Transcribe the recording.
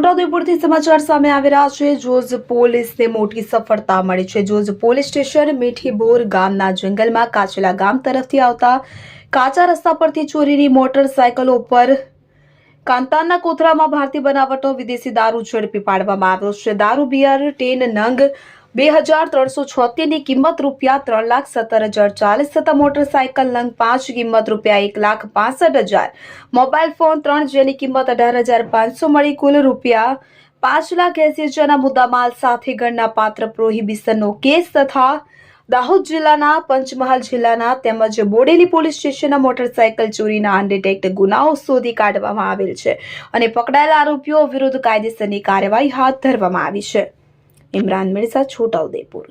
છોટાઉદેપુરથી સમાચાર સામે આવી રહ્યા છે. જોજ પોલીસને મોટી સફળતા મળી છે. જોજ પોલીસ સ્ટેશન મીઠીબોર ગામના જંગલમાં કાચેલા ગામ તરફથી આવતા કાચા રસ્તા પરથી ચોરીની મોટરસાયકલો ઉપર કાંતાના કોથરામાં ભારતીય બનાવટનો વિદેશી દારૂ ઝડપી પાડવામાં આવ્યો છે. દારૂ બિયર, ટેન, નંગ બે હજાર ત્રણસો છોતેરની કિંમત રૂપિયા ત્રણ લાખ સત્તર હજાર ચાલીસ તથા મોટરસાયકલ નંગ પાંચ કિંમત રૂપિયા એક લાખ પાસઠ હજાર. મોબાઈલ ફોન ત્રણ જેની કિંમત અઢાર હજાર પાંચસો મળી કુલ રૂપિયા પાંચ લાખ એસી હજારના મુદ્દામાલ સાથે ગણના પાત્ર પ્રોહિબિશનનો કેસ તથા દાહોદ જિલ્લાના પંચમહાલ જિલ્લાના તેમજ બોડેલી પોલીસ સ્ટેશનના મોટરસાયકલ ચોરીના અનડિટેક્ટ ગુનાઓ શોધી કાઢવામાં આવેલ છે અને પકડાયેલા આરોપીઓ વિરુદ્ધ કાયદેસરની કાર્યવાહી હાથ ધરવામાં આવી છે. ઇમરાન મિર્ઝા છોટાઉદેપુર